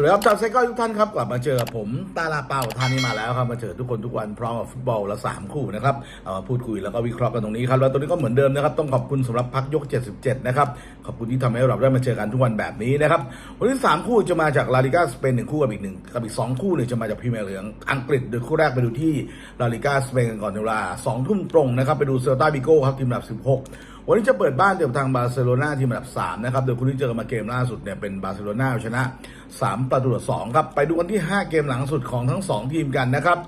วัสดีครับชาวไซก้อยทุกท่านครับกลับมาเจอกับผมตาลาเปาท่านนี้มาแล้วครับมาเจอทุกคนทุกวันพร้อมกับฟุตบอลละสามคู่นะครับเอามาพูดคุยแล้วก็วิเคราะห์กันตรงนี้ครับแล้วตรงนี้ก็เหมือนเดิมนะครับต้องขอบคุณสำหรับพักยก 77 นะครับขอบคุณที่ทำให้เราได้มาเจอกันทุกวันแบบนี้นะครับวันนี้สามคู่จะมาจากลาลิกาสเปนหนึ่งคู่กับอีกหนึ่งกับอีกสองคู่เนี่ยจะมาจากพรีเมียร์ลีกอังกฤษโดยคู่แรกไปดูที่ลาลิกาสเปนกันก่อนในเวลาสองทุ่มตรงนะครับไปดูเซลตาบิโก้ครับทีมอันดับ16 วันนี้จะเปิดบ้านเจอกับทางบาร์เซโลนาทีมอันดับ3นะครับโดยคุณที่เจอกันมาเกมล่าสุดเนี่ยเป็นบาร์เซโลนาชนะ 3 ประตูต่อ2ครับ ไปดูกันที่ 5 เกมหลังสุดของทั้ง 2 ทีมกันนะครับ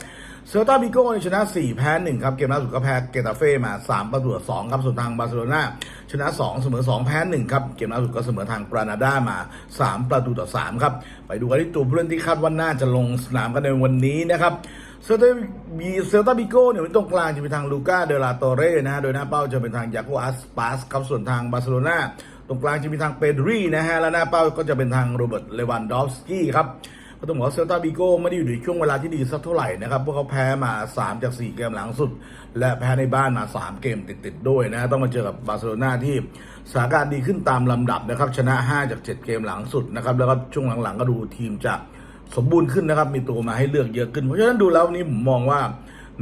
เซลตาบิโก้ชนะ 4 แพ้ 1 ครับ เกมล่าสุดก็แพ้เกตาเฟ่มา 3 ประตูต่อ2ครับ ส่วนทางบาร์เซโลนาชนะ 2 เสมอ 2 แพ้ 1 ครับ เกมล่าสุดก็เสมอทางกรานาดามา 3 ประตูต่อ3ครับ ไปดูกันที่ตัวผู้เล่นที่คาดว่าน่าจะลงสนามกันในวันนี้นะครับ เซลตาบีเซลตาบิโก้เนี่ยตรงกลางจะเป็นทางลูก้าเดลาโตเร่นะฮะ โดยหน้าเป้าจะเป็นทางยาโกอัสปาสครับส่วนทางบาร์เซโลนาตรงกลางจะมีทางเปดรีนะฮะ และหน้าเป้าก็จะเป็นทางโรเบิร์ตเลวันดอฟสกี้ครับก็ต้องบอกว่าเซลตาบิโก้ไม่ได้อยู่ในช่วงเวลาที่ดีสักเท่าไหร่นะครับ พวกเขาแพ้มา 3 จาก 4 เกมหลังสุด และแพ้ในบ้านมา 3 เกมติดๆด้วยนะ ต้องมาเจอกับบาร์เซโลนาที่สถานการณ์ดีขึ้นตามลำดับนะครับ ชนะ 5 จาก 7 เกมหลังสุดนะครับ แล้วก็ช่วงหลังๆก็ดูทีมจะ สมบูรณ์ขึ้นนะครับ มีตัวมาให้เลือกเยอะขึ้น เพราะฉะนั้นดูแล้วนี้ผมมองว่า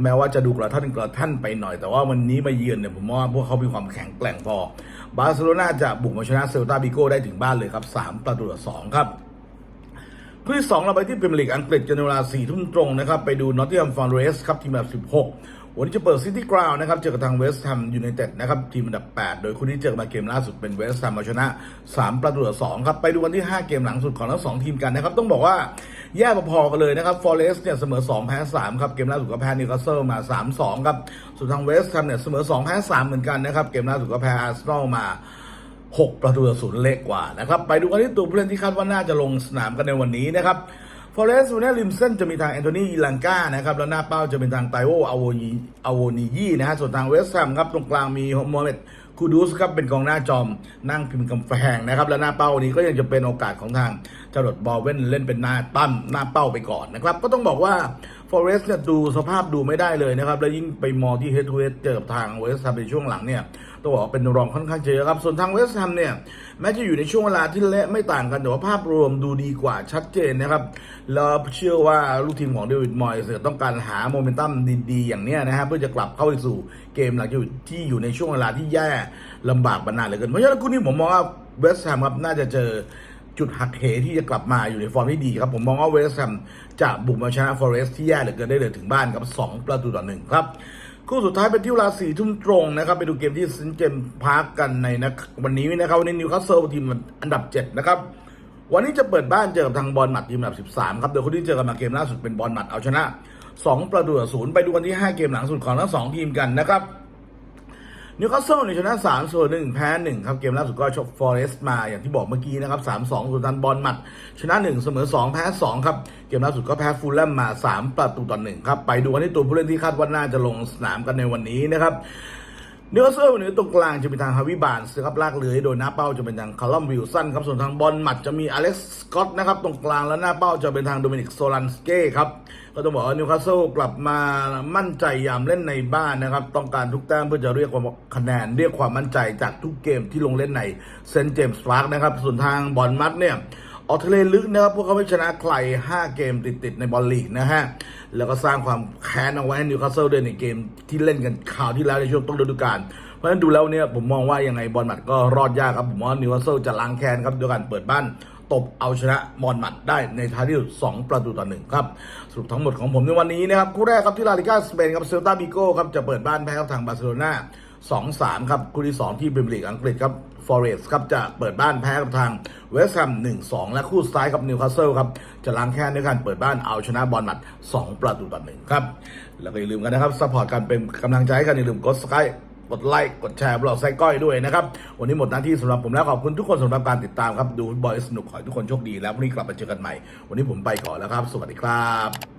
แม้ว่าจะดูกระท่านกระท่านไปหน่อย แต่ว่าวันนี้มาเยือนเนี่ยผมมองว่าพวกเขามีความแข็งแกร่งพอ บาร์เซโลนาจะบุกมาชนะเซลตาบิโก้ได้ถึงบ้านเลยครับ 3 ประตูต่อ2ครับคู่ที่2เราไปที่พรีเมียร์ลีกอังกฤษกันเวลา4ทุ่มตรงนะครับ ไปดูนอตติ h ัมฟอร์เรสครับทีมอันดับ16 วันนี้จะเปิดซิตี้กราวน์นะครับ เจอกับทางเวสต์แฮมยูไนเต็ดนะครับ ทีมอันดับ 8 โดยคู่ที่เจอมาเกมล่าสุดเป็นเวสต์แฮมมาชนะ 3 ประตูต่อ2ครับ ไปดูวันที่ 5 เกมหลังสุดของทั้ง2ทีมกันนะครับ ต้องบอกว่า แย่พอๆกันเลยนะครับฟอร์เรสเนี่ยเสมอ2แพ้3ครับเกมล่าสุดก็แพ้นิวคาสเซิลมา 3-2ครับส่วนทางเวสต์แฮมเนี่ยเสมอ2แพ้3เหมือนกันนะครับเกมล่าสุดก็แพ้อาร์เซนอลมา6 ประตูต่อศูนย์เล็กกว่านะครับไปดูกันที่ตัวผู้เล่นที่คาดว่าน่าจะลงสนามกันในวันนี้นะครับฟอเรสต์วันนี้ริมเส้นจะมีทางแอนโทนีอีลังกานะครับแล้วหน้าเป้าจะเป็นทางไตโออโวนีอโวนียี่นะฮะส่วนทางเวสต์แฮมครับตรงกลางมีโมฮัมเม็ด คูดูสครับเป็นกองหน้าจอมนั่งพิมพ์กำแพงนะครับ และหน้าเป้านี้ก็ยังจะเป็นโอกาสของทางจรดบอลเว่นเล่นเป็นหน้าตั้มหน้าเป้าไปก่อนนะครับ ก็ต้องบอกว่าฟอเรสต์เนี่ยดูสภาพดูไม่ได้เลยนะครับ แล้วยิ่งไปมอที่เฮดทูเฮดเจอกับทางเวสต์แฮมในช่วงหลังเนี่ยต้องบอกว่าเป็นรองค่อนข้างเยอะครับ ส่วนทางเวสต์แฮมเนี่ยแม้จะอยู่ในช่วงเวลาที่เละไม่ต่างกัน แต่ว่าภาพรวมดูดีกว่าชัดเจนนะครับ แล้วเชื่อว่าลูกทีมของเดวิดมอยส์ต้องการหาโมเมนตัมดีๆ อย่างเนี้ยนะฮะเพื่อจะกลับเข้าไปสู่เกมหลังจากที่อยู่ในช่วงเวลาที่แย่ลำบากมานานเหลือเกินเพราะฉะนั้นคู่นี้ผมมองว่าเวสต์แฮมครับน่าจะเจอจุดหักเหที่จะกลับมาอยู่ในฟอร์มที่ดีครับ ผมมองว่าเวสต์แฮมจะบุกมาชนะฟอเรสต์ที่แย่เหลือเกินได้เลยถึงบ้านกับ 2 ประตูต่อหนึ่งครับคู่สุดท้ายเป็นที่เวลาสี่ทุ่มตรงนะครับ ไปดูเกมที่ซินเจมพาร์กกันในนะวันนี้นะครับวันนี้นิวคาสเซิลทีมอันดับ 7 นะครับ วันนี้จะเปิดบ้านเจอกับทางบอลหมัดทีมอันดับ 13 ครับโดยคนที่เจอกันมาเกมล่าสุดเป็นบอลหมัดเอาชนะ 2 ประตูต่อศูนย์ไปดูกันที่ 5 เกมหลังสุดของทั้งสองทีมกันนะครับ นิวคาสเซิลเนี่ยชนะ3ส่วนหนึ่งแพ้1ครับเกมล่าสุดก็ชกฟอเรสต์มาอย่างที่บอกเมื่อกี้นะครับ3-2ส่วนดันบอลหมัด ชนะ 1 เสมอ 2 แพ้ 2 ครับ เกมล่าสุดก็แพ้ฟูลแลมมา 3 ประตูต่อ1ครับ ไปดูกันที่ตัวผู้เล่นที่คาดว่าน่าจะลงสนามกันในวันนี้นะครับ เนิวคาสเซิลเนี่ยตรงกลางจะเป็นทางฮาวิบานสครับลากเลื้อยโดยหน้าเป้าจะเป็นทางคาร์ลอมวิลสันครับส่วนทางบอลหมัดจะมีอเล็กซ์สกอตนะครับตรงกลางแล้วหน้าเป้าจะเป็นทางโดมินิกโซลันสเก้ครับก็ต้องบอกว่านิวคาสเซิลกลับมามั่นใจยามเล่นในบ้านนะครับต้องการทุกแต้มเพื่อจะเรียกความคะแนนเรียกความมั่นใจจากทุกเกมที่ลงเล่นในเซนต์เจมส์พาร์คนะครับส่วนทางบอลมัดเนี่ย ออกทะเลลึกนะครับพวกเขาไม่ชนะใคร 5 เกมติด ๆ ในบอลลีกนะฮะ แล้วก็สร้างความแค้นเอาไว้ให้นิวคาสเซิลด้วยในเกมที่เล่นกันข่าวที่แล้วในช่วงต้นฤดูกาลเพราะฉะนั้นดูแล้วเนี่ยผมมองว่ายังไงบอลมัดก็รอดยากครับ ผมว่านิวคาสเซิลจะล้างแค้นครับด้วยการเปิดบ้านตบเอาชนะบอลมัดได้ในท้ายที่สุด2ประตูต่อหนึ่งครับ สรุปทั้งหมดของผมในวันนี้นะครับคู่แรกครับที่ลาลิกาสเปนครับเซลตาบิโก้ครับจะเปิดบ้านแพ้กับทางบาร์เซโลนา 2-3 ครับคู่ที่ 2 ที่พรีเมียร์ลีกอังกฤษครับฟอเรสต์ครับจะเปิดบ้านแพ้กับทางเวสต์แฮม1-2 และคู่สุดท้ายกับนิวคาสเซิลครับจะล้างแค้นด้วยการเปิดบ้านเอาชนะบอลหมัด 2 ประตูต่อหนึ่งครับ แล้วก็อย่าลืมกันนะครับสปอร์ตกันเป็นกำลังใจให้กันอย่าลืมกดสกายกดไลค์ กดแชร์บล็อกไซก้อยด้วยนะครับ วันนี้หมดหน้าที่สำหรับผมแล้วขอบคุณทุกคนสำหรับการติดตามครับ ดูบอลสนุกขอให้ทุกคนโชคดีแล้วพรุ่งนี้กลับมาเจอกันใหม่ วันนี้ผมไปก่อนแล้วครับ สวัสดีครับ